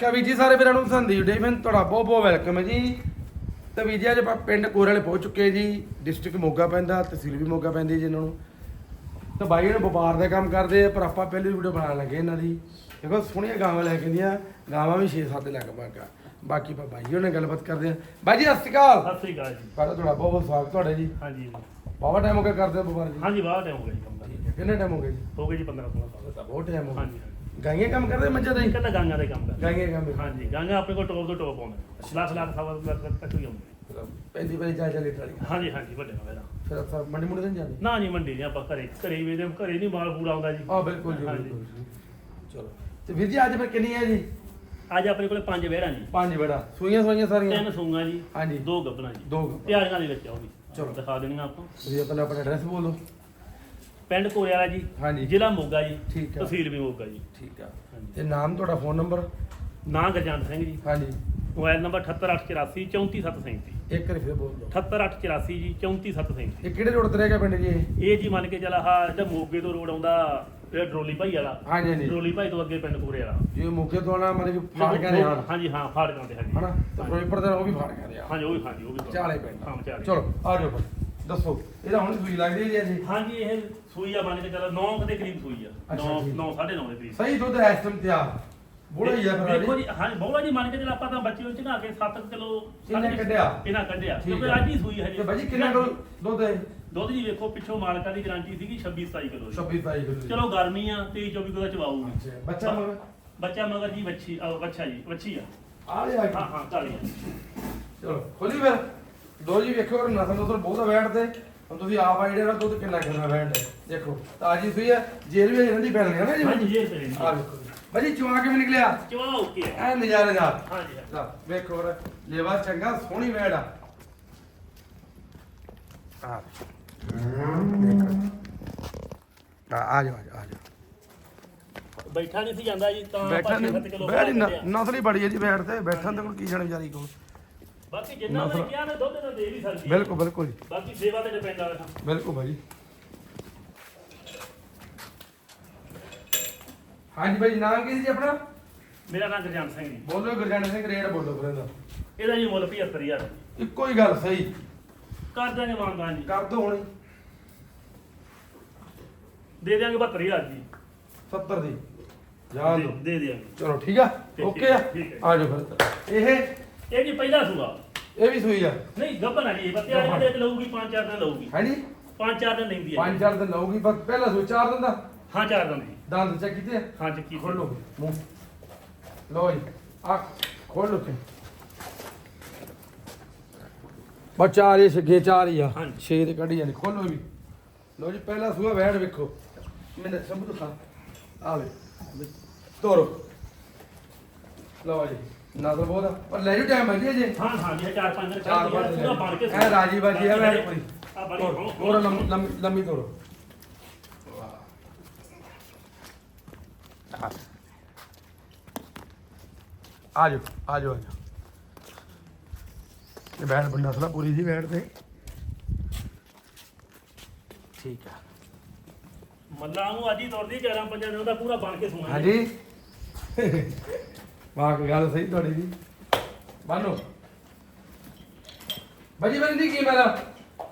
ਕਾ ਵੀਰ ਜੀ ਸਾਰੇ ਵੀਰਾਂ ਨੂੰ ਸੰਦੀਪ ਡੇਵਨ ਤੁਹਾਡਾ ਬਹੁਤ ਬਹੁਤ ਵੈਲਕਮ ਹੈ ਜੀ। ਤੇ ਵੀਰ ਜੀ ਅੱਜ ਆਪਾਂ ਪਿੰਡ ਕੋਰੇ ਵਾਲੇ ਪਹੁੰਚ ਚੁੱਕੇ ਜੀ। ਡਿਸਟ੍ਰਿਕਟ ਮੋਗਾ ਪੈਂਦਾ ਤਹਿਸੀਲ ਵੀ ਮੋਗਾ ਪੈਂਦੀ ਜੀ ਇਹਨਾਂ ਨੂੰ। ਤੇ ਬਾਈ ਇਹਨੂੰ ਵਪਾਰ ਦਾ ਕੰਮ ਕਰਦੇ ਆ ਪਰ ਆਪਾਂ ਪਹਿਲੀ ਵੀਡੀਓ ਬਣਾਉਣ ਲੱਗੇ ਇਹਨਾਂ ਦੀ। ਦੇਖੋ ਸੋਹਣੀਆਂ ਗਾਵਾਂ ਲੈ ਕੇ ਦੀਆਂ ਗਾਵਾਂ ਵੀ 6-7 ਲੱਖ ਬਾਗਾ। ਬਾਕੀ ਆਪਾਂ ਬਾਈ ਉਹਨੇ ਗੱਲਬਾਤ ਕਰਦੇ ਆ ਬਾਈ ਜੀ ਸਤਿ ਸ਼੍ਰੀ ਅਕਾਲ। ਸਤਿ ਸ੍ਰੀ ਅਕਾਲ ਜੀ। ਪਹਿਲਾਂ ਤੁਹਾਡਾ ਬਹੁਤ ਬਹੁਤ ਸਵਾਗਤ ਤੁਹਾਡਾ ਜੀ। ਹਾਂਜੀ ਬਾਵਾ ਟਾਈਮ ਹੋ ਗਿਆ ਕਰਦੇ ਆ ਵਪਾਰ ਜੀ। ਹਾਂਜੀ ਬਾਹਰ ਟਾਈਮ ਹੋ ਗਿਆ ਜੀ ਕਿੰਨੇ ਟਾਈਮ ਹੋ ਗਿਆ ਜੀ? ਹੋ ਗਏ ਜੀ 15 16 ਸਾਲ। ਬਹੁਤ ਟਾਈਮ ਹੋ ਗਿਆ। ਹਾਂਜੀ। ਗਾਈਆਂ ਕੰਮ ਕਰਦੇ ਮੱਝਾਂ ਦਾ ਹੀ ਕਹਿੰਦਾ ਗਾਂਗਾ ਦੇ ਕੰਮ ਦਾ ਗਾਈਆਂ ਕੰਮ ਹਾਂਜੀ ਗਾਂਗਾ ਆਪਣੇ ਕੋਲ ਟੋਪ ਤੋਂ ਟੋਪ ਆਉਂਦਾ ਲੱਖ ਲੱਖ ਸਵਾ ਲੱਖ ਤੱਕ ਵੀ ਆਉਂਦੇ। ਪੈਂਦੀ ਪੈਂਦੀ ਚਾਹ ਚਾਹ ਲੀਟਰ ਵਾਲੀ। ਹਾਂਜੀ ਹਾਂਜੀ ਵੱਡੇ ਨਾਲ ਫਿਰ ਆਪਾਂ ਮੰਡੀ ਮੁੰਡੇ ਨਹੀਂ ਜਾਂਦੇ? ਨਾ ਜੀ ਮੰਡੀ ਨਹੀਂ ਆਪਾਂ ਘਰੇ ਘਰੇ ਹੀ ਵੇਚਦੇ ਘਰੇ ਨਹੀਂ ਮਾਲ ਪੂਰਾ ਆਉਂਦਾ ਜੀ। ਆ ਬਿਲਕੁਲ ਜੀ ਹਾਂਜੀ। ਬਿਲਕੁਲ ਜੀ। ਚਲੋ। ਤੇ ਵੀਰ ਜੀ ਅੱਜ ਫਿਰ ਕਿੰਨੀ ਹੈ ਜੀ? ਅੱਜ ਆਪਣੇ ਕੋਲੇ ਪੰਜ ਵਿਹੜਾਂ ਜੀ। ਪੰਜ ਬੜਾ ਸੂਈਆਂ ਸੂਈਆਂ ਸਾਰੀਆਂ? ਤਿੰਨ ਸੂਆਂ ਜੀ। ਹਾਂਜੀ। ਦੋ ਗੱਬਣਾ ਜੀ। ਦੋ ਤਿਆਰੀਆਂ ਦੇ ਵਿੱਚ ਆ ਉਹ ਵੀ। ਚਲੋ। ਦਿਖਾ ਦੇਣੀਆਂ ਆਪਾਂ। ਤੁਸੀਂ ਆਪਣਾ ਆਪਣਾ ਐਡਰੈਸ ਬੋਲੋ। ਪਿੰਡ ਕੋਰੇ ਵਾਲਾ ਜੀ ਹਾਂਜੀ। ਜ਼ਿਲ੍ਹਾ ਮੋਗਾ ਜੀ ਠੀਕ ਆ। ਤਹਿਸੀਲ ਵੀ ਮੋਗਾ ਜੀ। ਠੀਕ ਆ। ਹਾਂਜੀ। ਤੇ ਨਾਮ ਤੁਹਾਡਾ ਫੋਨ ਨੰਬਰ ਨਾਂ ਗਰਜੰਟ ਸਿੰਘ ਜੀ। ਹਾਂਜੀ। ਮੋਬਾਈਲ ਨੰਬਰ 78884 34737 ਇੱਕ ਵਾਰੀ ਫਿਰ ਬੋਲ ਦਿਓ 78884 ਜੀ 34737 ਇਹ ਕਿਹੜੇ ਰੋਡ ਤੇ ਰਹਿ ਗਿਆ ਪਿੰਡ ਜੀ ਇਹ? ਇਹ ਜੀ ਮੰਨ ਕੇ ਚੱਲ ਆਹ ਜਿਹੜਾ ਮੋਗੇ ਤੋਂ ਰੋਡ ਆਉਂਦਾ ਇਹ ਡਰੋਲੀ ਭਾਈ ਵਾਲਾ। ਹਾਂਜੀ ਹਾਂਜੀ। ਡਰੋਲੀ ਭਾਈ ਤੋਂ ਅੱਗੇ ਪਿੰਡ ਪੂਰੇ ਵਾਲਾ। ਜੀ ਮੁੱਕੇ ਤੋਂ ਨਾ ਮਤਲਬ ਕਿ ਫਾੜ ਕੇ ਰਿਹਾ ਹਾਂਜੀ ਹਾਂ ਫਾੜਕਾਂ ਤੇ ਹਾਂਜੀ। ਹਨਾ? ਤੇ ਫਿਰੋਜ਼ਪੁਰ ਦਾ ਉਹ ਵੀ ਫਾੜ ਕੇ ਰਿਹਾ ਹਾਂਜੀ ਉਹ ਵੀ ਹਾਂਜੀ ਉਹ ਵੀ ਚਾਲੇ ਪਿੰਡ। ਹਾਂ ਚਾਲੇ। ਚਲੋ ਆ ਜਾਓ ਫਿਰ। ਦੱਸੋ ਇਹਦਾ ਹੁਣ ਸੂਈ ਲੱਗਦੀ ਹੈ ਜੀ ਹਾਂਜੀ ਇਹ ਸੂਈ ਆ ਮੰਨ ਕੇ ਚੱਲ 9 ਦੇ ਕਰੀਬ ਸੂਈ ਆ। ਅੱਛਾ 9 ਜੀ। 9 9.5 ਦੇ ਕਰੀਬ। ਸਹੀ ਦੁੱਧ ਹੈ ਇਸ ਟਾਈਮ ਤਿਆਰ। ਬੁੜਾ ਹੀ ਆ ਫਿਰ ਦੇਖੋ। ਜੀ ਹਾਂਜੀ ਬੋਲਾ ਜੀ ਮੰਨ ਕੇ ਚੱਲ ਆਪਾਂ ਤਾਂ ਬੱਚੇ ਨੂੰ ਚੜਾ ਕੇ 7 ਕਿਲੋ ਇਹਨੇ ਕੱਢਿਆ? ਇਹਨਾਂ ਕੱਢਿਆ? ਠੀਕ ਕਿਉਂਕਿ ਹੈ। ਅੱਜ ਹੀ ਸੂਈ ਹੈ ਜੀ। ਤੇ ਬਾਜੀ ਕਿੰਨਾ ਕੁ ਦੁੱਧ ਹੈ? ਦੁੱਧ ਜੀ ਵੇਖੋ ਪਿੱਛੋਂ ਮਾਲਕਾਂ ਦੀ ਗਾਰੰਟੀ ਸੀਗੀ 26 27 ਕਿਲੋ ਦੀ 26 22 ਕਿਲੋ ਚਲੋ ਗਰਮੀ ਆ 23 24 ਕਿਲੋ ਚਵਾਊਗੀ ਅੱਛਾ ਬੱਚਾ ਮਗਰ? ਬੱਚਾ ਮਗਰ ਜੀ ਵੱਛੀ ਅਹ ਵੱਛਾ ਜੀ ਵੱਛੀ ਆ। ਆ ਲਿਆ ਹਾਂ ਹਾਂ ਕਾਲੀ ਆ। ਚਲੋ ਖੋਲੀ ਫਿਰ। ਦੋ ਜੀ ਵੇਖੋ ਔਰ ਨਸਲ ਨਸਲ ਬਹੁਤ ਵੈਟ ਤੇ। ਹੁਣ ਤੁਸੀਂ ਆਪ ਆਈਡੀਆ ਨਾਲ ਦੁੱਧ ਕਿੰਨਾ ਕਿੰਨਾ ਵੈਟ ਹੈ ਦੇਖੋ ਤਾਜੀ ਸੂਈ ਹੈ ਜੇਲ ਵੀ ਇਹਨਾਂ ਦੀ ਪੈਣੀ ਹੈ ਨਾ ਜੀ। ਹਾਂਜੀ ਜੇ ਤੇਰੇ ਆ ਵੇਖੋ ਬਾਜੀ ਚੁਆ ਕੇ ਵੀ ਨਿਕਲਿਆ? ਚਵਾ ਓਕੇ ਹੈ ਐ ਨਜ਼ਾਰੇ ਨਾਲ। ਹਾਂਜੀ ਹਾਂਜੀ। ਲੈ ਵੇਖੋ ਔਰ ਲੇਵਾ ਚੰਗਾ ਸੋਹਣੀ ਵੈੜ ਆ। ਆ ਦੇਖੋ ਆ ਆ ਜਾਓ ਆ ਜਾਓ, ਆ ਬੈਠਾ ਨਹੀਂ ਸੀ ਜਾਂਦਾ ਜੀ ਤਾਂ ਬੈਠਾ ਨਹੀਂ। 7 ਕਿਲੋ ਬੈਠ ਬਣਾ ਲਿਆ। ਨਸਲੀ ਬੜੀ ਹੈ ਜੀ ਬੈਠ ਤੇ। ਬੈਠਣ ਤੇ ਕੋਲ ਕੀ ਜਾਣੇ ਵਿਚਾਰੀ ਕੋਲ। ਬਾਕੀ ਜਿੰਨਾ ਮੈਂ ਕਿਹਾ ਨਾ ਦੁੱਧ ਤਾਂ ਦੇ ਵੀ ਸਕਦੀ ਹੈ। ਬਿਲਕੁਲ ਬਿਲਕੁਲ ਜੀ। ਬਾਕੀ ਸੇਵਾ ਤੇ ਡਿਪੈਂਡ ਆ ਬਿਲਕੁਲ ਭਾਜੀ। ਹਾਂਜੀ ਭਾਈ ਨਾਮ ਕੀ ਸੀ ਜੀ ਆਪਣਾ? ਮੇਰਾ ਨਾਮ ਗੁਰਜੰਟ ਸਿੰਘ ਜੀ। ਬੋਲੋ ਗੁਰਜੰਟ ਸਿੰਘ ਰੇਡ ਬੋਲੋ ਫਿਰ ਇਹਦਾ। ਇਹਦਾ ਜੀ ਮੁੱਲ 75000 ਇੱਕੋ ਹੀ ਗੱਲ ਸਹੀ। ਕਰ ਦਾਂਗੇ ਮਾਨਦਾਨ ਜੀ। ਕਰ ਦੋ ਹੁਣ ਦੇ ਦਿਆਂਗੇ 72000 ਜੀ। 70 ਦੀ। ਜਾਣ ਦੇ- ਦੋ ਦੇ ਦਿਆਂਗੇ। ਚਲੋ ਠੀਕ ਆ। ਓਕੇ ਆ। ਠੀਕ ਹੈ। ਆ ਜਾਓ ਫਿਰ। ਇਹ ਇਹ ਜੀ ਪਹਿਲਾ ਸੂਆ। ਇਹ ਵੀ ਸੂਈ ਆ। ਨਹੀਂ ਗੱਬਨ ਆ ਜੀ ਬੱਤਿਆ ਗੱਭਣ। ਦੇ ਲਊਗੀ 5-4 ਦਿਨ ਲਊਗੀ। ਹੈ ਜੀ? 5-4 ਦਿਨ ਲੈਂਦੀ ਹੈ ਪੰਜ ਚਾਰ ਦਿਨ ਲਊਗੀ ਬਸ ਪਹਿਲਾ ਸੂਈ ਚਾਰ ਦਿਨ ਦਾ? ਹਾਂ 4 ਦਿਨ ਦੰਦ ਚੈੱਕ ਕੀਤੇ ਆ? ਹਾਂ ਚੱਕੀ ਖੋਲੋ ਮੂੰਹ। ਲੋ ਜੀ ਆ ਖੋਲੋ ਤੇ ਸਿੱਗੇ ਚਾਰ ਹੀ ਆ ਹਾਂਜੀ। ਛੇ ਤੇ ਕੱਢੀ ਜਾਂਦੀ ਖੋਲੋ ਵੀ। ਲੋ ਜੀ ਪਹਿਲਾ ਸੂਆ ਵੈੜ ਵੇਖੋ। ਮੈਨੂੰ ਸਭ ਤੋਂ ਖਾ ਆ ਵੇ ਤੋਰੋ ਲੋ ਜੀ ਨਜ਼ਰ ਬਹੁਤ ਆ। ਪਰ ਲੈ ਜੂ ਟਾਈਮ ਹੈ ਜੀ। ਹਾਂ ਹਾਂ ਜੀ 4-5 ਦਿਨ ਚਾਰ ਪੰਜ ਪੂਰਾ ਬਣ ਕੇ ਐ ਰਾਜੀ ਬਾਜੀ ਆ ਵੈੜ ਪੂਰੀ ਆ ਬੜੀ ਤੋਰੋ ਤੋਰੋ ਲੰਮੀ ਲੰਮੀ- ਲੰਮੀ ਤੋਰੋ। ਆ ਜਾਓ ਆ ਜਾਓ ਆ ਜਾਓ। ਇਹ ਬੈਠ ਬੰਦਾ ਸਲਾ ਪੂਰੀ ਜੀ ਬੈਠ ਤੇ। ਠੀਕ ਆ। ਮੱਲਾ ਨੂੰ ਅੱਜ ਹੀ ਤੁਰਦੀ 4-5 ਦਿਨ ਦਾ ਪੂਰਾ ਬਣ ਕੇ ਸੋਣਾ ਹਾਂਜੀ। ਵਾਹ ਕੋਈ ਗੱਲ ਸਹੀ ਤੁਹਾਡੀ ਜੀ ਬਾਨੋ ਬਾਜੀ ਬੰਦੀ ਕੀ ਮੇਰਾ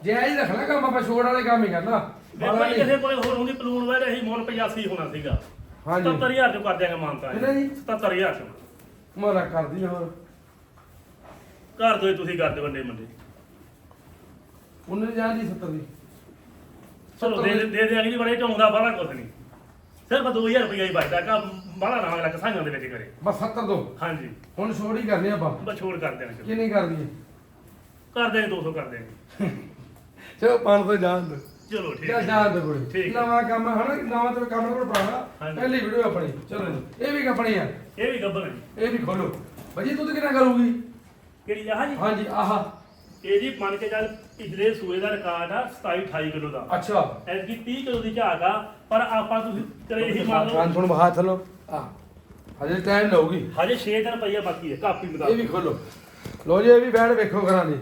ਜੇ ਐਂ ਹੀ ਰੱਖਣਾ ਕੰਮ ਆਪਾਂ ਛੋੜ ਵਾਲੇ ਕੰਮ ਹੀ ਕਰਨਾ। ਬਾਲਾ ਨਹੀਂ। ਕਿਸੇ ਕੋਲੇ ਹੋਰ ਹੁੰਦੀ ਪਲੂਣ ਵੇ ਰਹੀ ਮੁੱਲ 85 ਹੋਣਾ ਸੀਗਾ। ਹਾਂਜੀ। 77000 ਚ ਕਰ ਦਿਆਂਗੇ ਮਾਨਤਾ ਕਿੰਨਾ ਜੀ? 77000 ਚ। ਮਾਰਾ ਕਰਦੀ ਹੋਰ। ਘਰ ਤੋਂ ਹੀ ਤੁਸੀਂ ਕਰਦੇ ਵੱਡੇ ਮੰਡੇ। ਉਹਨੇ ਜਾਣ ਦੀ 70 ਦੀ। ਚਲੋ ਦੇ ਦੇ। ਦਿਆਂਗੇ ਜੀ ਬੜੇ ਝੋਂਦਾ ਬਾਹਲਾ ਕੁਛ ਨਹੀਂ। ਸਿਰਫ 2000 ਰੁਪਇਆ ਹੀ ਬਚਦਾ ਕਾ ਬਾਹਲਾ ਨਾ ਅਗਲਾ ਕਸਾਈਆਂ ਦੇ ਵਿੱਚ ਕਰੇ। ਬਸ 70 ਦੋ। ਹਾਂਜੀ। ਹੁਣ ਛੋੜ ਹੀ ਕਰਨੀ ਆਪਾਂ। ਬਸ ਛੋੜ ਕਰ ਦੇਣਾ ਚਲੋ। ਕਿੰਨੀ ਕਰਦੀ ਹੈ ਕਰ ਦੇਂਗੇ 200 ਕਰ ਦੇਂਗੇ ਚਲੋ 500 ਜਾਣ ਦੋ ਚਲੋ ਠੀਕ ਚੱਲ ਹੈ। ਜਾਣ ਦੋ ਕੋਈ ਠੀਕ। ਨਵਾਂ ਕੰਮ ਹੈ ਹਨਾ? ਨਵਾਂ ਤੇ ਕੰਮ ਕੋਲ ਪੁਰਾਣਾ ਹਾਂਜੀ। ਪਹਿਲੀ ਵੀਡੀਓ ਆਪਣੀ। ਚਲੋ ਜੀ। ਇਹ ਵੀ ਆਪਣੀ ਆ। ਇਹ ਵੀ ਗੱਬਨ ਹੈ। ਜੀ। ਇਹ ਵੀ ਖੋਲੋ। ਭਾਜੀ ਦੁੱਧ ਕਿੰਨਾ ਕਰੂਗੀ? ਕਿਹੜੀ ਆਹ ਜੀ ਹਾਂਜੀ ਆਹ। ਇਹ ਜੀ ਮੰਨ ਕੇ ਚੱਲ ਪਿਛਲੇ ਸੂਏ ਦਾ ਰਿਕਾਰਡ ਆ 27 28 ਕਿਲੋ ਦਾ। ਅੱਛਾ। ਐਤਕੀ 30 ਕਿਲੋ ਦੀ ਝਾਕ ਆ ਪਰ ਆਪਾਂ ਤੁਸੀਂ ਕਰੇ ਇਹੀ ਮੰਨ ਲਓ। ਸੁਣ ਬਹਾ ਥਲੋ ਆ ਹਜੇ ਟਾਈਮ ਲਊਗੀ। ਹਜੇ 6 ਦਿਨ ਪਈਆ ਬਾਕੀ ਹੈ ਕਾਪੀ ਇਹ ਵੀ ਖੋਲੋ। ਲੋ ਜੀ ਇਹ ਵੀ ਬੈਠ ਵੇਖੋ ਕਰਾਂ ਦੀ।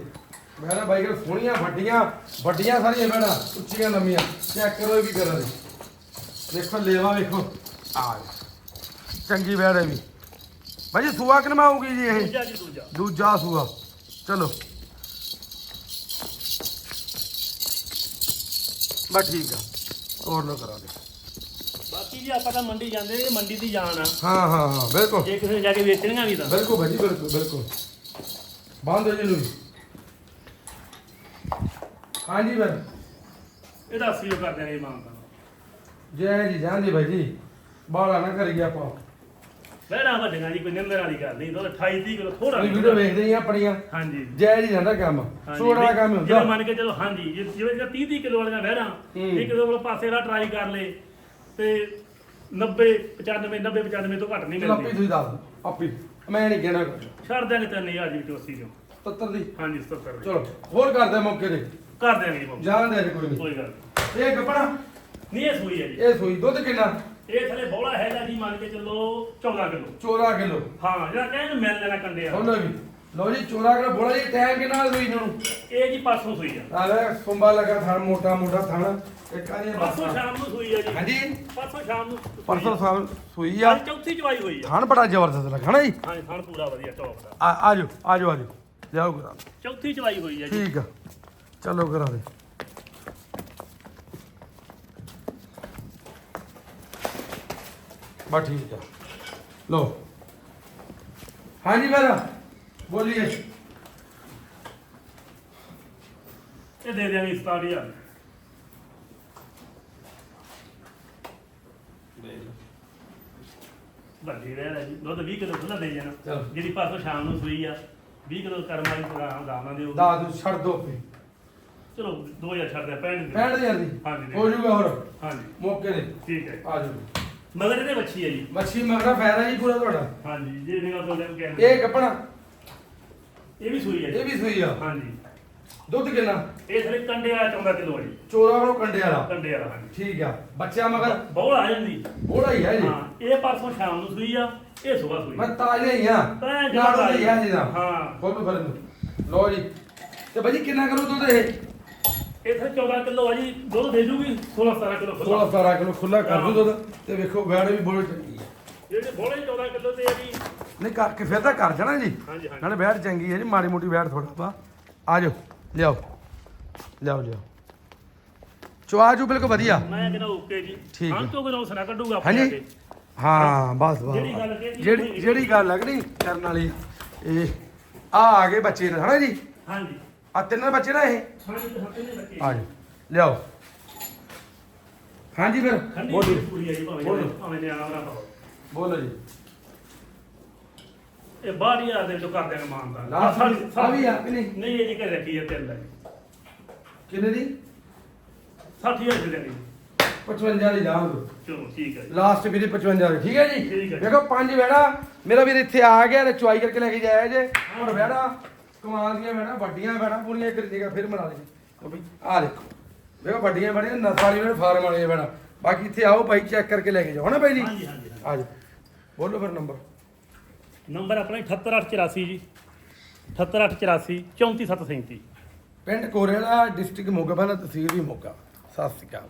ਬੈਠਾ ਬਾਈ ਕਰ ਸੋਹਣੀਆਂ ਵੱਡੀਆਂ ਵੱਡੀਆਂ ਸਾਰੀਆਂ ਬੈਠਾ ਉੱਚੀਆਂ ਲੰਮੀਆਂ। ਚੈੱਕ ਕਰੋ ਇਹ ਵੀ ਕਰਾਂ ਦੀ। ਦੇਖੋ ਲੇਵਾ ਵੇਖੋ। ਆ ਚੰਗੀ ਬੈਠ ਹੈ ਵੀ। ਭਾਜੀ ਸੂਆ ਕਿਨਮਾ ਜੀ ਇਹ? ਦੂਜਾ ਜੀ ਦੂਜਾ। ਦੂਜਾ ਸੂਆ। ਚਲੋ। ਬਸ ਠੀਕ ਆ। ਹੋਰ ਨਾ ਕਰਾ ਦੇ। ਬਾਕੀ ਜੀ ਆਪਾਂ ਤਾਂ ਮੰਡੀ ਜਾਂਦੇ ਇਹ ਮੰਡੀ ਦੀ ਜਾਨ ਆ। ਹਾਂ ਹਾਂ ਹਾਂ ਬਿਲਕੁਲ। ਜੇ ਕਿਸੇ ਨੇ ਜਾ ਕੇ ਵੇਚਣੀਆਂ ਵੀ ਤਾਂ। ਬਿਲਕੁਲ ਭਾਜੀ ਬਿਲਕੁਲ ਬਿਲਕੁਲ। ਬੰਦ ਹੋ ਜੀ ਨੂੰ ਹਾਂਜੀ ਫਿਰ ਇਹਦਾ ਉਹ ਕਰ। ਦਿਆਂਗੇ ਮਾਨਤਾ ਜੈ ਜੀ ਜਾਂਦੀ ਭਾਜੀ। ਬਾਲਾ ਨਾ ਕਰੀਏ ਆਪਾਂ। ਬਹਿਣਾ ਵੱਡੀਆਂ ਜੀ ਕੋਈ ਨਿੰਦਰ ਵਾਲੀ ਗੱਲ ਨਹੀਂ ਦੋ 28 30 ਕਿਲੋ ਥੋੜਾ ਅਸੀਂ ਵੀਡੀਓ ਵੇਖਦੇ ਹੀ ਆ ਆਪਣੀਆਂ। ਹਾਂਜੀ। ਜੈ ਜੀ ਜਾਂਦਾ ਕੰਮ। ਹਾਂਜੀ, ਛੋੜਾ ਕੰਮ ਹੁੰਦਾ। ਮੰਨ ਕੇ ਚਲੋ ਹਾਂਜੀ ਜੇ- ਜਿਵੇਂ ਜਿਹੜਾ 30 30 ਕਿਲੋ ਵਾਲੀਆਂ। 30 ਕਿਲੋ ਵਾਲਾ ਪਾਸੇ ਦਾ ਟਰਾਈ ਕਰ ਲੇ। ਤੇ 90 95 90 95 ਤੋਂ ਘੱਟ ਨਹੀਂ ਚਲ ਆਪੀ ਮਿਲਦੀ। ਤੁਸੀਂ ਦੱਸ ਦਿਓ, ਆਪੀ। ਮੈਂ ਨਹੀਂ ਕਹਿਣਾ ਕੁਝ ਛੱਡ ਦਿਆਂਗੇ 3000 ਜੀ ਵਿੱਚੋਂ 80 ਚੋਂ 70 ਦੀ? ਹਾਂਜੀ 70 ਦੇ। ਚਲੋ ਹੋਰ ਕਰਦੇ ਮੌਕੇ ਤੇ। ਕਰ ਦਿਆਂਗੇ ਜੀ ਬਾਬੂ। ਜਾਣ ਦੇ ਕੋਈ ਨਹੀਂ। ਕੋਈ ਗੱਲ। ਇਹ ਕੱਪੜਾ ਨਹੀਂ ਇਹ ਸੂਈ ਹੈ ਜੀ। ਇਹ ਸੂਈ ਦੁੱਧ ਕਿੰਨਾ? ਇਹ ਥਲੇ ਬੋਲਾ ਹੈਗਾ ਜੀ ਮੰਨ ਕੇ ਚੱਲੋ 14 ਕਿਲੋ। 14 ਕਿਲੋ। ਹਾਂ ਜਿਹੜਾ ਕਹਿੰਦੇ ਮਿਲ ਲੈਣਾ ਕੰਡੇ ਆ ਉਹਨਾਂ ਵੀ। ਲੋ ਜੀ 14 ਕਿਲੋ ਬੋਲਾ ਜੀ ਟਾਈਮ ਕਿੰਨਾ ਸੂਈ ਇਹਨਾਂ ਨੂੰ? ਇਹ ਜੀ ਪਰਸੋਂ ਸੂਈ ਆ। ਆ ਲੈ ਸੁੰਬਾ ਲਗਾ ਥਣ ਮੋਟਾ ਮੋਟਾ ਥਣ ਇੱਕ ਆ ਜੀ ਪਰਸੋਂ ਸ਼ਾਮ ਨੂੰ ਸੂਈ ਆ ਜੀ। ਹਾਂਜੀ? ਪਰਸੋਂ ਸ਼ਾਮ ਨੂੰ ਸੂਈ ਪਰਸੋਂ। ਸਾਲ ਸੂਈ ਆ। ਅੱਜ ਚੌਥੀ ਚਵਾਈ ਹੋਈ ਆ। ਥਣ ਬੜਾ ਜ਼ਬਰਦਸਤ ਲੱਗਾ ਨਾ ਜੀ। ਹਾਂਜੀ ਖਾਣ ਪੂਰਾ ਵਧੀਆ ਟੌਪ ਦਾ। ਆ ਆਜੋ ਆਜੋ ਆਜੋ। ਲਿਆਓ ਕਰਾ ਚੌਥੀ ਚਵਾਈ ਹੋਈ ਆ ਜੀ। ਠੀਕ ਆ। ਚਲੋ ਕਰਾ ਦੇ। ਬਸ ਠੀਕ ਆ। ਲੋ ਹਾਂਜੀ ਮੇਰਾ ਬੋਲੀਏ। ਇਹ ਦੇ ਦਿਆਂਗੇ 67000 ਵੱਡੀ ਰਹਿ ਰਿਹਾ ਜੀ। ਦੁੱਧ 20 ਕਿਲੋ ਖੁੱਲਾ ਦੇ ਜਾਣਾ। ਚਲੋ। ਜਿਹੜੀ ਪਰਸੋਂ ਸ਼ਾਮ ਨੂੰ ਸੂਈ ਆ 20 ਕਿਲੋ ਕਰਮ ਵਾਲੀ ਪ੍ਰੋਗਰਾਮ ਦਾਣਾ ਦੇ ਦਾ ਦੂ ਛੱਡ ਦੋ ਫੇ ਚਲੋ 2000 ਛੱਡ ਦੇ 65 ਦੇ ਬੈਠ ਜਾਂਦੀ ਹਾਂਜੀ। ਹੋ ਜੂਗਾ ਹੋਰ? ਹਾਂਜੀ। ਮੌਕੇ ਦੇ ਠੀਕ ਹੈ। ਆ ਜਾਓ। ਮਗਰ ਇਹਦੇ ਬੱਚੀ ਹੈ ਜੀ। ਮੱਛੀ ਮਗਰਾ ਫਾਇਦਾ ਜੀ ਪੂਰਾ ਤੁਹਾਡਾ। ਹਾਂਜੀ ਜੇ ਨਿਗਾ ਤੋਂ ਲੈ ਕੇ ਇਹ ਕੱਪੜਾ ਇਹ ਵੀ ਸੂਈ ਹੈ। ਇਹ ਜੀ ਵੀ ਸੂਈ ਆ। ਹਾਂਜੀ। ਦੁੱਧ ਕਿੰਨਾ? ਇਹ ਥਲੇ ਕੰਡੇ ਆ 14 ਕਿਲੋ ਹੈ ਜੀ। 14 ਕਿਲੋ ਕੰਡੇ ਵਾਲਾ। ਕੰਡੇ ਵਾਲਾ ਹਾਂਜੀ। ਠੀਕ ਆ। ਬੱਚਾ ਮਗਰ? ਬਹੁਤ ਆ ਜਾਂਦੀ। ਬੋੜਾ ਹੀ ਹੈ ਜੀ। ਹਾਂ ਇਹ ਪਰਸੋਂ ਸ਼ਾਮ ਨੂੰ ਸੂਈ ਆ ਇਹ ਸਵੇਰ ਸੂਈ ਮੈਂ ਤਾਜ਼ਾ ਹੀ ਆ। ਤਾਂ ਨਾਲ ਉਹਦੀ ਆ ਜੀ ਦਾ ਹਾਂ। ਖੋਲੋ ਫਿਰ ਲਓ ਜੀ। ਤੇ ਭਾਜੀ ਕਿੰਨਾ ਕਰੋ ਦੁੱਧ ਇਹ? ਇਹ ਥਲੇ 14 ਕਿਲੋ ਆ ਜੀ। ਦੁੱਧ ਦੇ ਜੂਗੀ 16 17 ਕਿਲੋ 16 17 ਕਿਲੋ ਖੁੱਲਾ ਕਰ ਦੂ ਦੁੱਧ। ਤੇ ਵੇਖੋ ਵੈੜ ਵੀ ਬੋਲੇ ਚੰਗੀ ਆ। ਜਿਹੜੇ ਬੋਲੇ 14 ਕਿਲੋ ਤੇ ਆ ਜੀ ਨਹੀਂ ਕਰਕੇ ਫਿਰ ਤਾਂ ਕਰ ਜਾਣਾ ਜੀ। ਹਾਂਜੀ ਹਾਂਜੀ। ਨਾਲੇ ਵੈੜ ਚੰਗੀ ਹੈ ਜੀ ਮਾੜੀ ਮੋਟੀ ਵੈੜ ਥੋੜਾ ਆ ਜਾਓ ਲਿਆਓ। ਲਿਆਓ ਲਿਆਓ। ਚੁਆਜੂ ਬਿਲਕੁਲ ਵਧੀਆ। ਮੈਂ ਕਹਿੰਦਾ ਓਕੇ ਜੀ। ਠੀਕ ਹੈ। ਤੋਂ ਕੱਢੂਗਾ ਆਪਣੇ ਹਾਂਜੀ। ਅੱਗੇ। ਹਾਂ। ਬਸ ਬਸ। ਜਿਹੜੀ ਗੱਲ। ਕਹੀ ਸੀ, ਜਿਹੜੀ ਜਿਹੜੀ ਗੱਲ ਲੱਗਣੀ ਕਰਨ ਵਾਲੀ। ਇਹ ਆ ਆ ਗਏ ਬੱਚੇ ਨੇ ਹਨਾ ਜੀ? ਹਾਂਜੀ। ਆ ਤਿੰਨ ਬੱਚੇ ਨਾ ਇਹ? ਹਾਂਜੀ ਤੇ ਹੱਥੇ ਨੇ ਬੱਚੇ। ਆ ਜਾਓ ਲਿਆਓ। ਹਾਂਜੀ ਫਿਰ। ਠੰਡੀ ਬੋਲੋ ਪੂਰੀ ਆ ਜੀ ਭਾਵੇਂ ਬੋਲੋ। ਜਿਹੜੇ- ਭਾਵੇਂ ਨਿਆਣਾ ਨਾ ਪਾਓ ਬੋਲੋ ਜੀ। ਇਹ ਬਾਹਰ ਆ ਦੇ ਜੋ ਕਰਦੇ ਨੇ ਮਾਨਦਾ ਲਾਸਟ ਆ ਵੀ ਆ ਕਿ ਨਹੀਂ? ਨਹੀਂ ਇਹ ਜੀ ਘਰੇ ਰੱਖੀ ਹੈ ਤਿੰਨ ਦਾ ਕਿੰਨੇ ਦੀ? 60000 ਦੇ ਦੇਣੀ। 55 ਦੀ ਲਾਹ ਦੋ ਚਲੋ ਠੀਕ ਹੈ ਜੀ। ਲਾਸਟ ਵੀਰੇ 55 ਦੀ ਠੀਕ ਹੈ ਜੀ? ਠੀਕ ਹੈ ਜੀ। ਵੇਖੋ ਪੰਜ ਵੈੜਾ ਮੇਰਾ ਵੀਰ ਇੱਥੇ ਆ ਗਿਆ ਤੇ ਚੁਆਈ ਕਰਕੇ ਲੈ ਕੇ ਜਾਇਆ ਜੇ। ਹੁਣ ਵੈੜਾ ਕਮਾਲ ਦੀਆਂ ਵੈੜਾ ਵੱਡੀਆਂ ਵੈੜਾ ਪੂਰੀਆਂ ਇੱਕ ਜਗ੍ਹਾ ਫਿਰ ਬਣਾ ਲਈ। ਆ ਦੇਖੋ। ਵੇਖੋ ਵੱਡੀਆਂ ਵੈੜੀਆਂ ਨਸਲ ਵਾਲੀ ਵੈੜ ਫਾਰਮ ਵਾਲੀਆਂ ਵੈੜਾ। ਬਾਕੀ ਇੱਥੇ ਆਓ ਭਾਈ ਚੈੱਕ ਕਰਕੇ ਲੈ ਕੇ ਜਾਓ। ਹਨਾ ਭਾਈ ਜੀ? ਹਾਂਜੀ ਹਾਂਜੀ ਹਾਂਜੀ। ਆ ਜਾਓ। ਬੋਲੋ ਫਿਰ ਨੰਬਰ। ਨੰਬਰ ਆਪਣਾ 78884 ਜੀ। 78884 34737 ਪਿੰਡ ਕੋਰੇਲਾ, ਡਿਸਟ੍ਰਿਕਟ ਮੋਗਾ ਪਹਿਲਾ ਤਹਿਸੀਲ ਵੀ ਮੋਗਾ। ਸਤਿ ਸ਼੍ਰੀ ਅਕਾਲ।